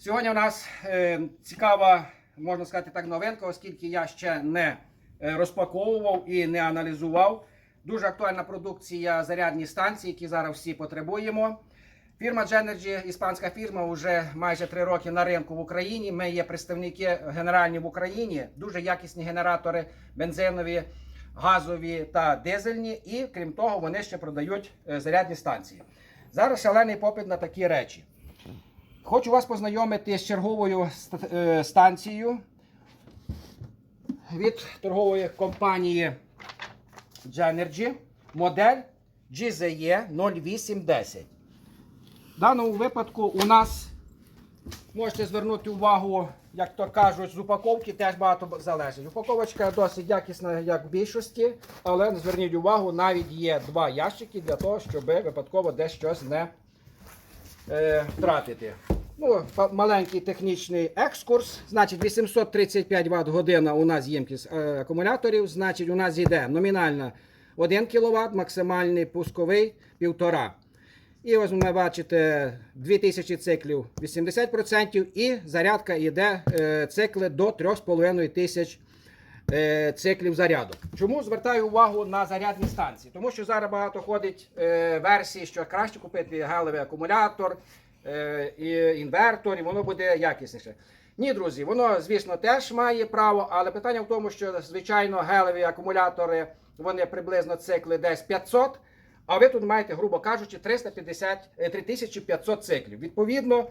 Сьогодні у нас е, цікава, можна сказати так, новинка, оскільки я ще не е, розпаковував і не аналізував. Дуже актуальна продукція зарядні станції, які зараз всі потребуємо. Фірма Genergy, іспанська фірма, вже майже три роки на ринку в Україні. Ми є представники генеральні в Україні, дуже якісні генератори бензинові, газові та дизельні. І крім того, вони ще продають е, зарядні станції. Зараз шалений попит на такі речі. Хочу вас познайомити з черговою е, станцією від торгової компанії Genergy, модель GZE 0810. В даному випадку у нас можете звернути увагу, як то кажуть, з упаковки теж багато залежить. Упаковочка досить якісна, як в більшості, але зверніть увагу, навіть є два ящики для того, щоб випадково десь щось не е, втратити. Ну, маленький технічний екскурс. Значить, 835 Вт година у нас ємкість е, акумуляторів. Значить, у нас йде номінальна 1 кВт, максимальний пусковий 1,5. І ось ви бачите 2000 циклів 80% і зарядка йде е, цикли до 3500 е, циклів зарядок. Чому звертаю увагу на зарядні станції? Тому що зараз багато ходить версій, що краще купити гелевий акумулятор, інвертор, і воно буде якісніше. Ні, друзі, воно, звісно, теж має право, але питання в тому, що звичайно гелеві акумулятори вони приблизно цикли десь 500. А ви тут маєте, грубо кажучи, 350, е, 3500 циклів. Відповідно,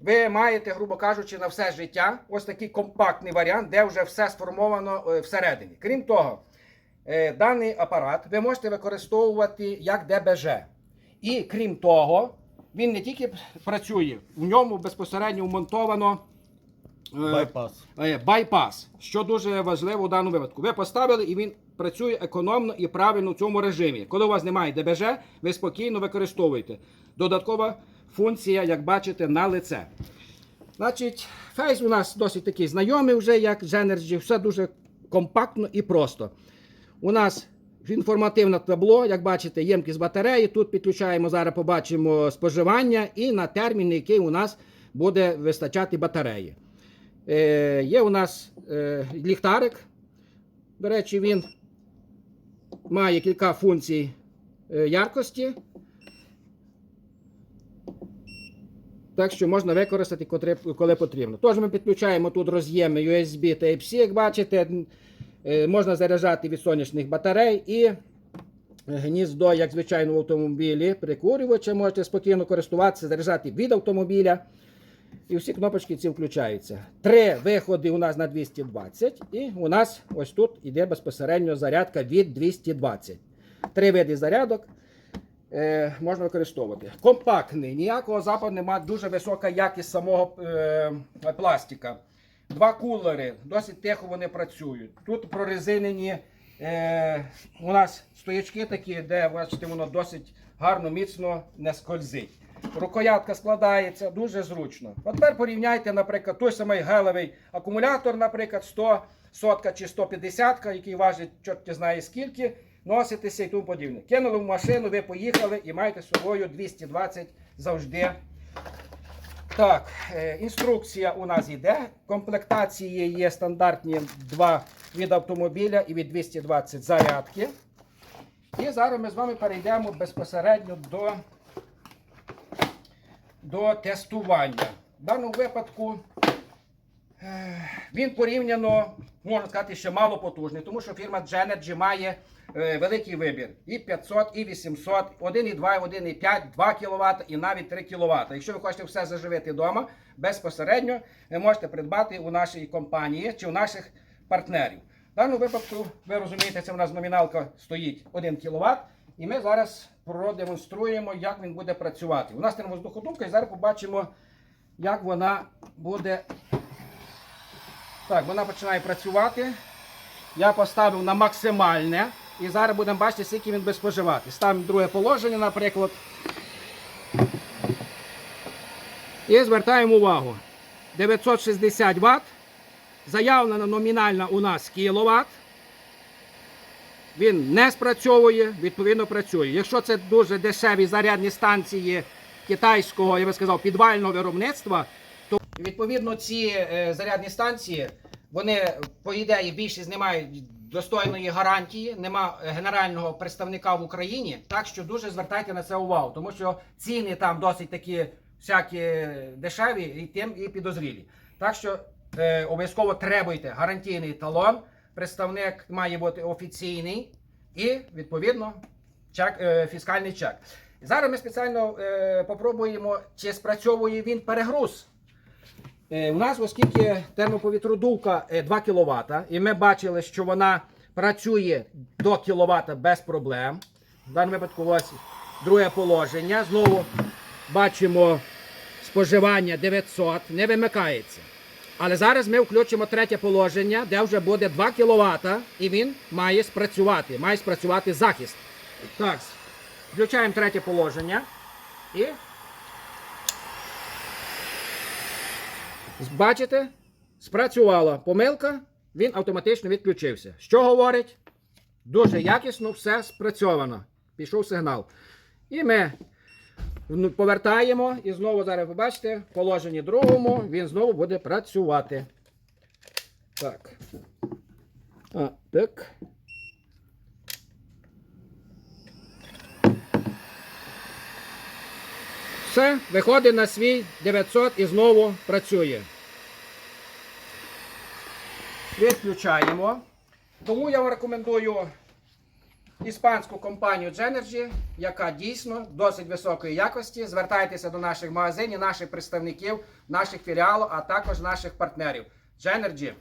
ви маєте, грубо кажучи, на все життя ось такий компактний варіант, де вже все сформовано е, всередині. Крім того, е, даний апарат ви можете використовувати як ДБЖ. І крім того, він не тільки працює, в ньому безпосередньо вмонтовано. е, Байпас. Е, Байпас, що дуже важливо у даному випадку. Ви поставили і він працює економно і правильно в цьому режимі. Коли у вас немає ДБЖ, ви спокійно використовуєте. Додаткова функція, як бачите, на лице. Значить, фейс у нас досить такий знайомий вже, як Genergy, все дуже компактно і просто. У нас інформативне табло, як бачите, ємкість батареї. Тут підключаємо, зараз побачимо споживання і на термін, який у нас буде вистачати батареї. Е, є у нас е, ліхтарик. До речі, він має кілька функцій е, яркості. Так що можна використати, коли потрібно. Тож ми підключаємо тут роз'єми USB Type-C, як бачите, можна заряджати від сонячних батарей і гніздо, як звичайно в автомобілі, прикурювача, можете спокійно користуватися, заряджати від автомобіля. І всі кнопочки ці включаються. Три виходи у нас на 220, і у нас ось тут іде безпосередньо зарядка від 220. Три види зарядок е, можна використовувати. Компактний, ніякого западу немає, дуже висока якість самого е, пластика. Два кулери, досить тихо вони працюють. Тут прорезинені е, у нас стоячки такі, де бачите, воно досить гарно, міцно не скользить. Рукоятка складається дуже зручно. От тепер порівняйте, наприклад, той самий гелевий акумулятор, наприклад, 100 сотка чи 150, який важить чорт знає скільки, носитися і тому подібне. Кинули в машину, ви поїхали і маєте з собою 220 завжди. Так, е, інструкція у нас йде. Комплектації є стандартні два від автомобіля і від 220 зарядки. І зараз ми з вами перейдемо безпосередньо до, до тестування. В даному випадку е, він порівняно, можна сказати, ще мало потужний, тому що фірма Genergy має е, великий вибір. І 500, і 800, 1,2, 1,5, 2 кВт і навіть 3 кВт. Якщо ви хочете все заживити вдома, безпосередньо ви можете придбати у нашій компанії чи у наших партнерів. В даному випадку, ви розумієте, це у нас номіналка стоїть 1 кВт. І ми зараз продемонструємо, як він буде працювати. У нас там воздуходувка, і зараз побачимо, як вона буде. Так, вона починає працювати. Я поставив на максимальне. І зараз будемо бачити, скільки він буде споживати. Ставимо друге положення, наприклад. І звертаємо увагу. 960 Вт. Заявлена номінальна у нас кіловат. Він не спрацьовує, відповідно працює. Якщо це дуже дешеві зарядні станції китайського, я би сказав, підвального виробництва, То, відповідно, ці е, зарядні станції, вони, по ідеї, більшість не мають достойної гарантії, нема генерального представника в Україні. Так що дуже звертайте на це увагу, тому що ціни там досить такі всякі дешеві і тим і підозрілі. Так що е, обов'язково требуйте гарантійний талон. Представник має бути офіційний і, відповідно, чек, е, фіскальний чек. Зараз ми спеціально е, попробуємо, чи спрацьовує він перегруз. Е, у нас, оскільки термоповітродувка е, 2 кВт, і ми бачили, що вона працює до кВт без проблем. В даному випадку ось друге положення. Знову бачимо споживання 900, не вимикається. Але зараз ми включимо третє положення, де вже буде 2 кВт, і він має спрацювати. Має спрацювати захист. Так, включаємо третє положення і Бачите? Спрацювала помилка, він автоматично відключився. Що говорить? Дуже якісно все спрацьовано. Пішов сигнал. І ми повертаємо і знову зараз побачите, в положенні другому він знову буде працювати. Так. А, так. Все, виходить на свій 900 і знову працює. Відключаємо. Тому я вам рекомендую іспанську компанію Genergy, яка дійсно досить високої якості. Звертайтеся до наших магазинів, наших представників, наших філіалів, а також наших партнерів. Genergy